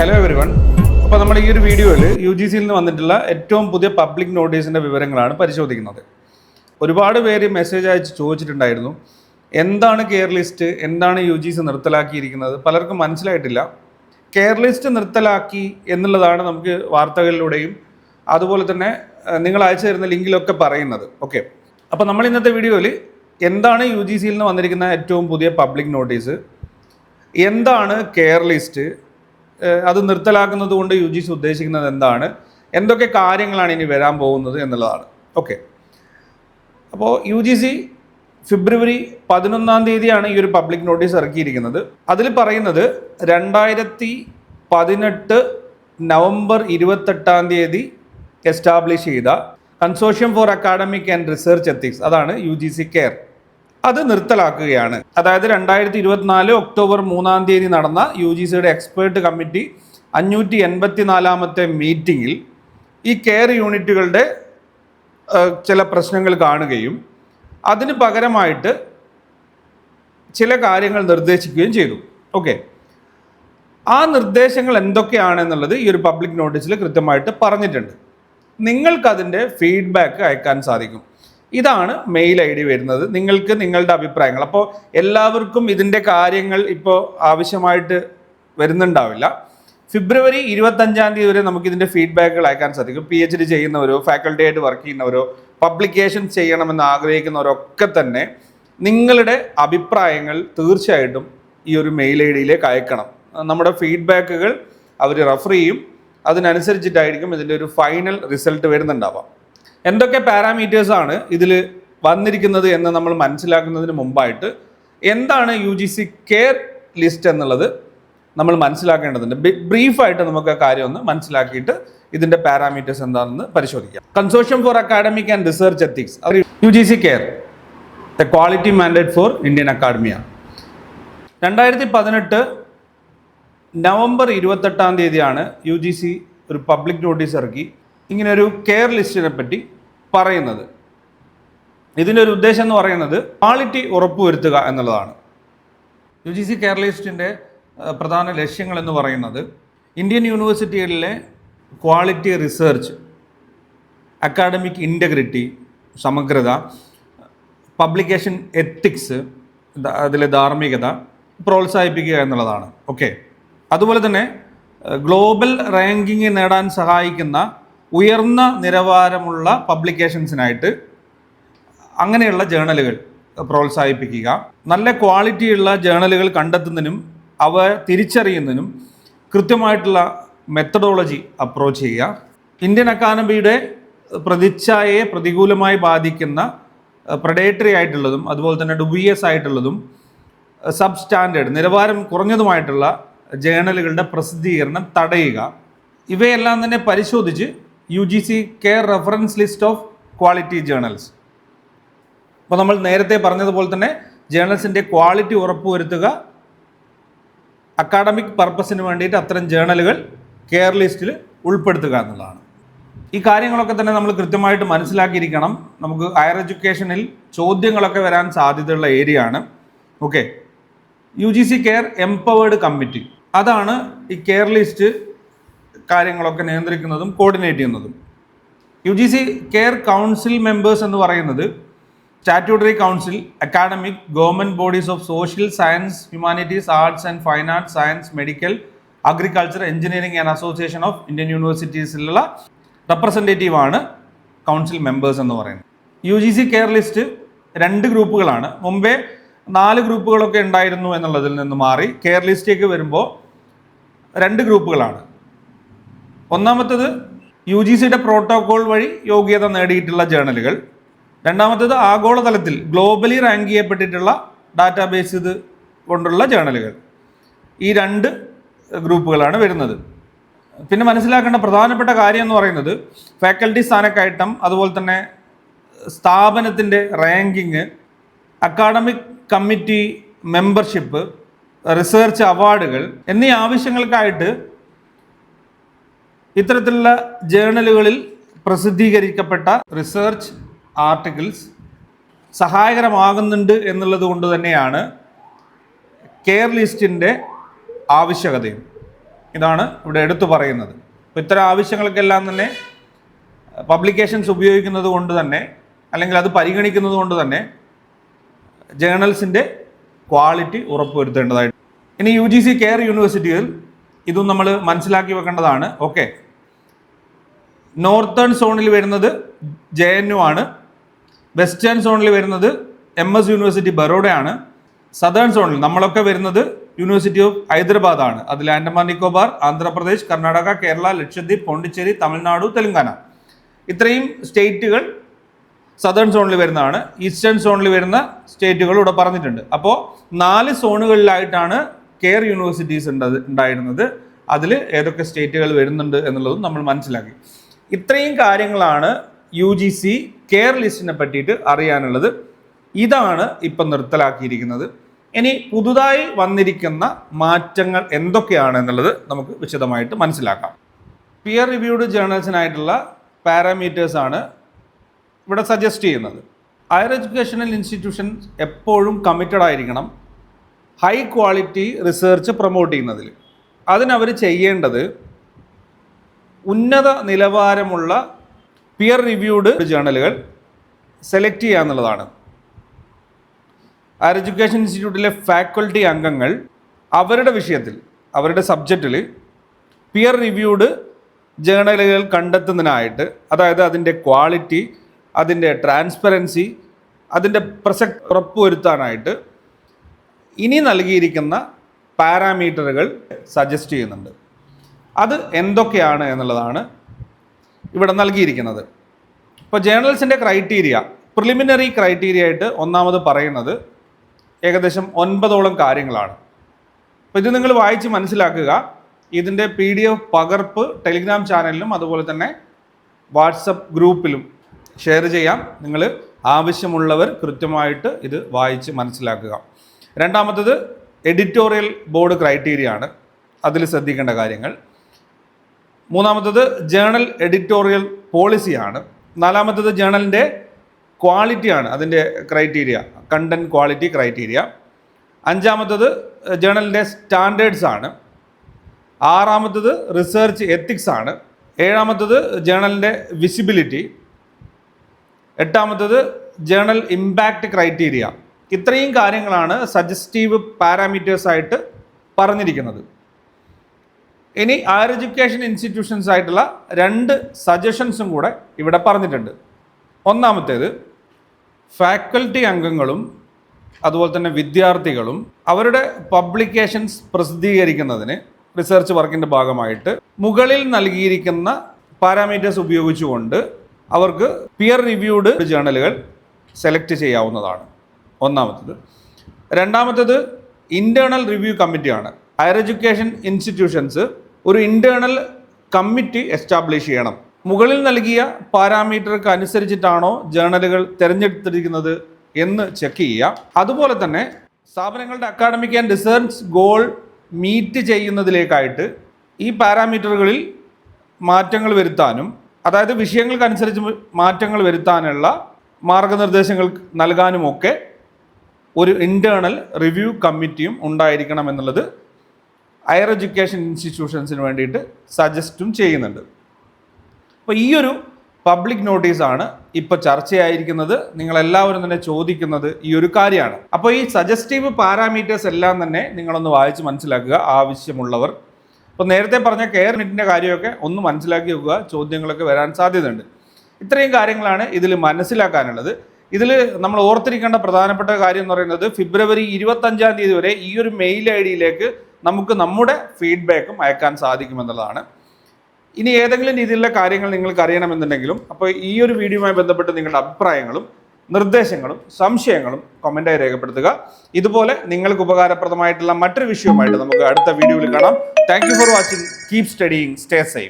Hello every one അപ്പോൾ നമ്മൾ ഈ ഒരു വീഡിയോയിൽ യു ജി സിയിൽ നിന്ന് വന്നിട്ടുള്ള ഏറ്റവും പുതിയ പബ്ലിക് നോട്ടീസിന്റെ വിവരങ്ങളാണ് പരിശോധിക്കുന്നത്. ഒരുപാട് പേര് മെസ്സേജ് അയച്ച് ചോദിച്ചിട്ടുണ്ടായിരുന്നു. എന്താണ് കെയർ ലിസ്റ്റ് എന്താണ് യു ജി സി നിർത്തലാക്കിയിരിക്കുന്നത്? പലർക്കും മനസ്സിലായിട്ടില്ല. കെയർ ലിസ്റ്റ് നിർത്തലാക്കി എന്നുള്ളതാണ് നമുക്ക് വാർത്തകളിലൂടെയും അതുപോലെ തന്നെ നിങ്ങൾ അയച്ചു തരുന്ന ലിങ്കിലൊക്കെ പറയുന്നത്. ഓക്കെ അപ്പോൾ നമ്മൾ ഇന്നത്തെ വീഡിയോയിൽ എന്താണ് യു ജി സിയിൽ നിന്ന് വന്നിരിക്കുന്ന ഏറ്റവും പുതിയ പബ്ലിക് നോട്ടീസ് എന്താണ് കെയർ ലിസ്റ്റ് അത് നിർത്തലാക്കുന്നത് കൊണ്ട് യു ജി സി ഉദ്ദേശിക്കുന്നത് എന്താണ്? എന്തൊക്കെ കാര്യങ്ങളാണ് ഇനി വരാൻ പോകുന്നത് എന്നുള്ളതാണ്. ഓക്കെ. അപ്പോൾ യു ജി സി ഫെബ്രുവരി പതിനൊന്നാം തീയതിയാണ് ഈ ഒരു പബ്ലിക് നോട്ടീസ് ഇറക്കിയിരിക്കുന്നത്. അതിൽ പറയുന്നത് രണ്ടായിരത്തി പതിനെട്ട് നവംബർ ഇരുപത്തെട്ടാം തീയതി എസ്റ്റാബ്ലിഷ് ചെയ്ത consortium for academic and research ethics അതാണ് യു ജി സി കെയർ അത് നിർത്തലാക്കുകയാണ്. അതായത് രണ്ടായിരത്തി ഇരുപത്തിനാല് ഒക്ടോബർ മൂന്നാം തീയതി നടന്ന യു ജി സിയുടെ എക്സ്പേർട്ട് കമ്മിറ്റി അഞ്ഞൂറ്റി എൺപത്തി നാലാമത്തെ മീറ്റിങ്ങിൽ ഈ കെയർ യൂണിറ്റുകളുടെ ചില പ്രശ്നങ്ങൾ കാണുകയും അതിന് പകരമായിട്ട് ചില കാര്യങ്ങൾ നിർദ്ദേശിക്കുകയും ചെയ്തു. ഓക്കെ. ആ നിർദ്ദേശങ്ങൾ എന്തൊക്കെയാണെന്നുള്ളത് ഈ ഒരു പബ്ലിക് നോട്ടീസിൽ കൃത്യമായിട്ട് പറഞ്ഞിട്ടുണ്ട്. നിങ്ങൾക്കതിന്റെ ഫീഡ്ബാക്ക് അയക്കാൻ സാധിക്കും. ഇതാണ് മെയിൽ ഐ ഡി വരുന്നത്. നിങ്ങൾക്ക് നിങ്ങളുടെ അഭിപ്രായങ്ങൾ. അപ്പോൾ എല്ലാവർക്കും ഇതിന്റെ കാര്യങ്ങൾ ഇപ്പോൾ ആവശ്യമായിട്ട് വരുന്നുണ്ടാവില്ല. ഫെബ്രുവരി ഇരുപത്തഞ്ചാം തീയതി വരെ നമുക്ക് ഇതിന്റെ ഫീഡ്ബാക്കുകൾ അയക്കാൻ സാധിക്കും. പി എച്ച് ഡി ചെയ്യുന്നവരോ ഫാക്കൽറ്റി ആയിട്ട് വർക്ക് ചെയ്യുന്നവരോ പബ്ലിക്കേഷൻ ചെയ്യണമെന്ന് ആഗ്രഹിക്കുന്നവരൊക്കെ തന്നെ നിങ്ങളുടെ അഭിപ്രായങ്ങൾ തീർച്ചയായിട്ടും ഈ ഒരു മെയിൽ ഐ ഡിയിലേക്ക് അയക്കണം. നമ്മുടെ ഫീഡ്ബാക്കുകൾ അവർ റെഫർ ചെയ്യും. അതിനനുസരിച്ചിട്ടായിരിക്കും ഇതിന്റെ ഒരു ഫൈനൽ റിസൾട്ട് വരുന്നുണ്ടാവാം എന്തൊക്കെ പാരാമീറ്റേഴ്സ് ആണ് ഇതിൽ വന്നിരിക്കുന്നത് എന്ന് നമ്മൾ മനസ്സിലാക്കുന്നതിന് മുമ്പായിട്ട് എന്താണ് U G C care list എന്നുള്ളത് നമ്മൾ മനസ്സിലാക്കേണ്ടതുണ്ട്. ബ്രീഫായിട്ട് നമുക്ക് കാര്യം ഒന്ന് മനസ്സിലാക്കിയിട്ട് ഇതിന്റെ പാരാമീറ്റേഴ്സ് എന്താണെന്ന് പരിശോധിക്കാം. Consortium for academic and research ethics U G C care the quality mandate for Indian academia രണ്ടായിരത്തി പതിനെട്ട് നവംബർ ഇരുപത്തെട്ടാം തീയതിയാണ് യു ജി സി ഒരു പബ്ലിക് നോട്ടീസ് ഇറക്കി. ഇങ്ങനെ ഒരു കെയർ ലിസ്റ്റിനെ പറ്റി പറയുന്നത്. ഇതിന്റെ ഒരു ഉദ്ദേശം എന്ന് പറയുന്നത് ക്വാളിറ്റി ഉറപ്പുവരുത്തുക എന്നുള്ളതാണ്. യു ജി സി കെയർ ലിസ്റ്റിന്റെ പ്രധാന ലക്ഷ്യങ്ങൾ എന്ന് പറയുന്നത് ഇന്ത്യൻ യൂണിവേഴ്സിറ്റികളിലെ ക്വാളിറ്റി റിസർച്ച് അക്കാഡമിക് ഇന്റഗ്രിറ്റി സമഗ്രത പബ്ലിക്കേഷൻ എത്തിക്സ് അതിലെ ധാർമ്മികത പ്രോത്സാഹിപ്പിക്കുക എന്നുള്ളതാണ്. ഓക്കെ അതുപോലെ തന്നെ ഗ്ലോബൽ റാങ്കിങ് നേടാൻ സഹായിക്കുന്ന ഉയർന്ന നിലവാരമുള്ള പബ്ലിക്കേഷൻസിനായിട്ട് അങ്ങനെയുള്ള ജേണലുകൾ പ്രോത്സാഹിപ്പിക്കുക. നല്ല ക്വാളിറ്റിയുള്ള ജേണലുകൾ കണ്ടെത്തുന്നതിനും അവ തിരിച്ചറിയുന്നതിനും കൃത്യമായിട്ടുള്ള മെത്തഡോളജി അപ്രോച്ച് ചെയ്യുക. ഇന്ത്യൻ അക്കാദമിയുടെ പ്രതിച്ഛായയെ പ്രതികൂലമായി ബാധിക്കുന്ന പ്രഡേറ്ററി ആയിട്ടുള്ളതും അതുപോലെ തന്നെ ഡുബിയസ് ആയിട്ടുള്ളതും സബ് സ്റ്റാൻഡേർഡ് നിലവാരം കുറഞ്ഞതുമായിട്ടുള്ള ജേണലുകളുടെ പ്രസിദ്ധീകരണം തടയുക. ഇവയെല്ലാം തന്നെ പരിശോധിച്ച് U G C care reference list of quality journals അപ്പോൾ നമ്മൾ നേരത്തെ പറഞ്ഞതുപോലെ തന്നെ ജേണൽസിന്റെ ക്വാളിറ്റി ഉറപ്പുവരുത്തുക അക്കാഡമിക് പർപ്പസിന് വേണ്ടിയിട്ട് അത്തരം ജേണലുകൾ കെയർ ലിസ്റ്റിൽ ഉൾപ്പെടുത്തുക എന്നുള്ളതാണ്. ഈ കാര്യങ്ങളൊക്കെ തന്നെ നമ്മൾ കൃത്യമായിട്ട് മനസ്സിലാക്കിയിരിക്കണം. നമുക്ക് ഹയർ എഡ്യൂക്കേഷനിൽ ചോദ്യങ്ങളൊക്കെ വരാൻ സാധ്യതയുള്ള ഏരിയ ആണ്. Okay U G C care empowered committee അതാണ് ഈ കെയർ ലിസ്റ്റ് കാര്യങ്ങളൊക്കെ നിയന്ത്രിക്കുന്നതും കോർഡിനേറ്റ് ചെയ്യുന്നതും. U G C care council members എന്ന് പറയുന്നത് statutory council academic government bodies of social science humanities arts and fine arts science medical agriculture engineering and association of Indian യൂണിവേഴ്സിറ്റീസിലുള്ള representative ആണ് council members എന്ന് പറയുന്നത്. U G C care list രണ്ട് ഗ്രൂപ്പുകളാണ്. മുമ്പേ നാല് ഗ്രൂപ്പുകളൊക്കെ ഉണ്ടായിരുന്നു എന്നുള്ളതിൽ നിന്ന് മാറി. കെയർ ലിസ്റ്റിലേക്ക് വരുമ്പോൾ രണ്ട് ഗ്രൂപ്പുകളാണ്. ഒന്നാമത്തേത് യു ജി സിയുടെ പ്രോട്ടോകോൾ വഴി യോഗ്യത നേടിയിട്ടുള്ള ജേണലുകൾ. രണ്ടാമത്തത് ആഗോളതലത്തിൽ ഗ്ലോബലി റാങ്ക് ചെയ്യപ്പെട്ടിട്ടുള്ള ഡാറ്റാബേസ് ഇത് കൊണ്ടുള്ള ജേണലുകൾ. ഈ രണ്ട് ഗ്രൂപ്പുകളാണ് വരുന്നത്. പിന്നെ മനസ്സിലാക്കേണ്ട പ്രധാനപ്പെട്ട കാര്യം എന്ന് പറയുന്നത് ഫാക്കൽറ്റി സ്ഥാനക്കയറ്റം അതുപോലെ തന്നെ സ്ഥാപനത്തിന്റെ ranking academic committee membership research അവാർഡുകൾ എന്നീ ആവശ്യങ്ങൾക്കായിട്ട് ഇത്തരത്തിലുള്ള ജേണലുകളിൽ പ്രസിദ്ധീകരിക്കപ്പെട്ട റിസർച്ച് ആർട്ടിക്കിൾസ് സഹായകരമാകുന്നുണ്ട് എന്നുള്ളത് കൊണ്ട് തന്നെയാണ് കെയർ ലിസ്റ്റിന്റെ ആവശ്യകതയും. ഇതാണ് ഇവിടെ എടുത്തു പറയുന്നത്. അപ്പോൾ ഇത്തരം ആവശ്യങ്ങൾക്കെല്ലാം തന്നെ പബ്ലിക്കേഷൻസ് ഉപയോഗിക്കുന്നത് കൊണ്ട് തന്നെ അല്ലെങ്കിൽ അത് പരിഗണിക്കുന്നത് കൊണ്ട് തന്നെ ജേണൽസിന്റെ ക്വാളിറ്റി ഉറപ്പുവരുത്തേണ്ടതായിട്ട് ഇനി യു ജി സി കെയർ യൂണിവേഴ്സിറ്റിയിൽ ഇതും നമ്മൾ മനസ്സിലാക്കി വെക്കേണ്ടതാണ്. ഓക്കെ. നോർത്തേൺ സോണിൽ വരുന്നത് ജെ എൻ യു ആണ്. വെസ്റ്റേൺ സോണിൽ വരുന്നത് എം എസ് യൂണിവേഴ്സിറ്റി ബറോഡയാണ്. സദേൺ സോണിൽ നമ്മളൊക്കെ വരുന്നത് യൂണിവേഴ്സിറ്റി ഓഫ് ഹൈദരാബാദ് ആണ്. അതിൽ ആൻഡമാൻ നിക്കോബാർ ആന്ധ്രാപ്രദേശ് കർണാടക കേരള ലക്ഷദ്വീപ് പോണ്ടിച്ചേരി തമിഴ്നാട് തെലങ്കാന. ഇത്രയും സ്റ്റേറ്റുകൾ സദേൺ സോണിൽ വരുന്നതാണ്. ഈസ്റ്റേൺ സോണിൽ വരുന്ന സ്റ്റേറ്റുകൾ ഇവിടെ പറഞ്ഞിട്ടുണ്ട്. അപ്പോൾ നാല് സോണുകളിലായിട്ടാണ് കെയർ യൂണിവേഴ്സിറ്റീസ് ഉണ്ടായിരുന്നത്. അതിൽ ഏതൊക്കെ സ്റ്റേറ്റുകൾ വരുന്നുണ്ട് എന്നുള്ളതും നമ്മൾ മനസ്സിലാക്കി. ഇത്രയും കാര്യങ്ങളാണ് യു ജി സി കെയർ ലിസ്റ്റിനെ പറ്റിയിട്ട് അറിയാനുള്ളത്. ഇതാണ് ഇപ്പം നിർത്തലാക്കിയിരിക്കുന്നത്. ഇനി പുതുതായി വന്നിരിക്കുന്ന മാറ്റങ്ങൾ എന്തൊക്കെയാണ് എന്നുള്ളത് നമുക്ക് വിശദമായിട്ട് മനസ്സിലാക്കാം. പിയർ റിവ്യൂഡ് ജേർണൽസിനായിട്ടുള്ള പാരാമീറ്റേഴ്സാണ് ഇവിടെ സജസ്റ്റ് ചെയ്യുന്നത്. ഹയർ എഡ്യൂക്കേഷണൽ ഇൻസ്റ്റിറ്റ്യൂഷൻ എപ്പോഴും കമ്മിറ്റഡ് ആയിരിക്കണം. ഹൈ ക്വാളിറ്റി റിസർച്ച് പ്രൊമോട്ട് ചെയ്യുന്നതിൽ. അതിനവർ ചെയ്യേണ്ടത് ഉന്നത നിലവാരമുള്ള പിയർ റിവ്യൂഡ് ജേണലുകൾ സെലക്ട് ചെയ്യുക എന്നുള്ളതാണ്. ഹയർ എഡ്യൂക്കേഷൻ ഇൻസ്റ്റിറ്റ്യൂട്ടിലെ ഫാക്കൽറ്റി അംഗങ്ങൾ അവരുടെ വിഷയത്തിൽ അവരുടെ സബ്ജക്റ്റിൽ പിയർ റിവ്യൂഡ് ജേണലുകൾ കണ്ടെത്തുന്നതിനായിട്ട് അതായത് അതിന്റെ ക്വാളിറ്റി അതിന്റെ ട്രാൻസ്പെറൻസി അതിന്റെ പ്രസക്തി ഉറപ്പുവരുത്താനായിട്ട് ഇനി നൽകിയിരിക്കുന്ന പാരാമീറ്ററുകൾ സജസ്റ്റ് ചെയ്യുന്നുണ്ട്. അത് എന്തൊക്കെയാണ് എന്നുള്ളതാണ് ഇവിടെ നൽകിയിരിക്കുന്നത്. ഇപ്പോൾ ജേണൽസിന്റെ ക്രൈറ്റീരിയ പ്രിലിമിനറി ക്രൈറ്റീരിയ ആയിട്ട് ഒന്നാമത് പറയുന്നത് ഏകദേശം ഒൻപതോളം കാര്യങ്ങളാണ്. അപ്പോൾ ഇത് നിങ്ങൾ വായിച്ച് മനസ്സിലാക്കുക. ഇതിന്റെ പി ഡി എഫ് പകർപ്പ് ടെലിഗ്രാം ചാനലിലും അതുപോലെ തന്നെ വാട്സപ്പ് ഗ്രൂപ്പിലും ഷെയർ ചെയ്യാം. നിങ്ങൾ ആവശ്യമുള്ളവർ കൃത്യമായിട്ട് ഇത് വായിച്ച് മനസ്സിലാക്കുക. രണ്ടാമത്തത് എഡിറ്റോറിയൽ ബോർഡ് ക്രൈറ്റീരിയ ആണ്. അതിൽ ശ്രദ്ധിക്കേണ്ട കാര്യങ്ങൾ. മൂന്നാമത്തത് ജേണൽ എഡിറ്റോറിയൽ പോളിസിയാണ്. നാലാമത്തത് ജേണലിന്റെ ക്വാളിറ്റിയാണ് അതിന്റെ ക്രൈറ്റീരിയ കണ്ടന്റ് ക്വാളിറ്റി ക്രൈറ്റീരിയ. അഞ്ചാമത്തത് ജേണലിന്റെ സ്റ്റാൻഡേർഡ്സ് ആണ് ആറാമത്തത് റിസർച്ച് എത്തിക്സ് ആണ് ഏഴാമത്തത് ജേണലിന്റെ വിസിബിലിറ്റി. എട്ടാമത്തത് ജേണൽ ഇമ്പാക്റ്റ് ക്രൈറ്റീരിയ. ഇത്രയും കാര്യങ്ങളാണ് സജസ്റ്റീവ് പാരാമീറ്റേഴ്സായിട്ട് പറഞ്ഞിരിക്കുന്നത്. ഇനി ഹയർ എഡ്യൂക്കേഷൻ ഇൻസ്റ്റിറ്റ്യൂഷൻസ് ആയിട്ടുള്ള രണ്ട് സജഷൻസും കൂടെ ഇവിടെ പറഞ്ഞിട്ടുണ്ട്. ഒന്നാമത്തേത് ഫാക്കൽറ്റി അംഗങ്ങളും അതുപോലെ തന്നെ വിദ്യാർത്ഥികളും അവരുടെ പബ്ലിക്കേഷൻസ് പ്രസിദ്ധീകരിക്കുന്നതിന് റിസർച്ച് വർക്കിന്റെ ഭാഗമായിട്ട് മുകളിൽ നൽകിയിരിക്കുന്ന പാരാമീറ്റേഴ്സ് ഉപയോഗിച്ചുകൊണ്ട് അവർക്ക് പിയർ റിവ്യൂഡ് ജേണലുകൾ സെലക്ട് ചെയ്യാവുന്നതാണ്. ഒന്നാമത്തത്. രണ്ടാമത്തത് ഇന്റേർണൽ റിവ്യൂ കമ്മിറ്റിയാണ് ഹയർ എഡ്യൂക്കേഷൻ ഇൻസ്റ്റിറ്റ്യൂഷൻസ് ഒരു ഇന്റേർണൽ കമ്മിറ്റി എസ്റ്റാബ്ലിഷ് ചെയ്യണം. മുകളിൽ നൽകിയ പാരാമീറ്റർക്ക് അനുസരിച്ചിട്ടാണോ ജേണലുകൾ തിരഞ്ഞെടുത്തിരിക്കുന്നത് എന്ന് ചെക്ക് ചെയ്യുക. അതുപോലെ തന്നെ സ്ഥാപനങ്ങളുടെ academic and research goal meet ചെയ്യുന്നതിലേക്കായിട്ട് ഈ പാരാമീറ്ററുകളിൽ മാറ്റങ്ങൾ വരുത്താനും അതായത് വിഷയങ്ങൾക്കനുസരിച്ച് മാറ്റങ്ങൾ വരുത്താനുള്ള മാർഗനിർദ്ദേശങ്ങൾ നൽകാനുമൊക്കെ ഒരു ഇന്റേർണൽ റിവ്യൂ കമ്മിറ്റിയും ഉണ്ടായിരിക്കണം എന്നുള്ളത് ഹയർ എഡ്യൂക്കേഷൻ ഇൻസ്റ്റിറ്റ്യൂഷൻസിന് വേണ്ടിയിട്ട് സജസ്റ്റും ചെയ്യുന്നുണ്ട്. അപ്പോൾ ഈ ഒരു പബ്ലിക് നോട്ടീസാണ് ഇപ്പോൾ ചർച്ചയായിരിക്കുന്നത്. നിങ്ങളെല്ലാവരും തന്നെ ചോദിക്കുന്നത് ഈ ഒരു കാര്യമാണ്. അപ്പോൾ ഈ സജസ്റ്റീവ് പാരാമീറ്റേഴ്സ് എല്ലാം തന്നെ നിങ്ങളൊന്ന് വായിച്ച് മനസ്സിലാക്കുക ആവശ്യമുള്ളവർ. അപ്പോൾ നേരത്തെ പറഞ്ഞ കെയർ നെറ്റിന്റെ കാര്യമൊക്കെ ഒന്ന് മനസ്സിലാക്കി വെക്കുക ചോദ്യങ്ങളൊക്കെ വരാൻ സാധ്യതയുണ്ട്. ഇത്രയും കാര്യങ്ങളാണ് ഇതിൽ മനസ്സിലാക്കാനുള്ളത്. ഇതിൽ നമ്മൾ ഓർത്തിരിക്കേണ്ട പ്രധാനപ്പെട്ട കാര്യം എന്ന് പറയുന്നത് ഫെബ്രുവരി ഇരുപത്തഞ്ചാം തീയതി വരെ ഈ ഒരു മെയിൽ ഐ ഡിയിലേക്ക് നമുക്ക് നമ്മുടെ ഫീഡ്ബാക്കും അയക്കാൻ സാധിക്കുമെന്നുള്ളതാണ്. ഇനി ഏതെങ്കിലും രീതിയിലുള്ള കാര്യങ്ങൾ നിങ്ങൾക്ക് അറിയണമെന്നുണ്ടെങ്കിലും അപ്പോൾ ഈ ഒരു വീഡിയോയുമായി ബന്ധപ്പെട്ട് നിങ്ങളുടെ അഭിപ്രായങ്ങളും നിർദ്ദേശങ്ങളും സംശയങ്ങളും കമന്റായി രേഖപ്പെടുത്തുക. ഇതുപോലെ നിങ്ങൾക്ക് ഉപകാരപ്രദമായിട്ടുള്ള മറ്റൊരു വിഷയവുമായിട്ട് നമുക്ക് അടുത്ത വീഡിയോയിൽ കാണാം. Thank for watching keep studying stay safe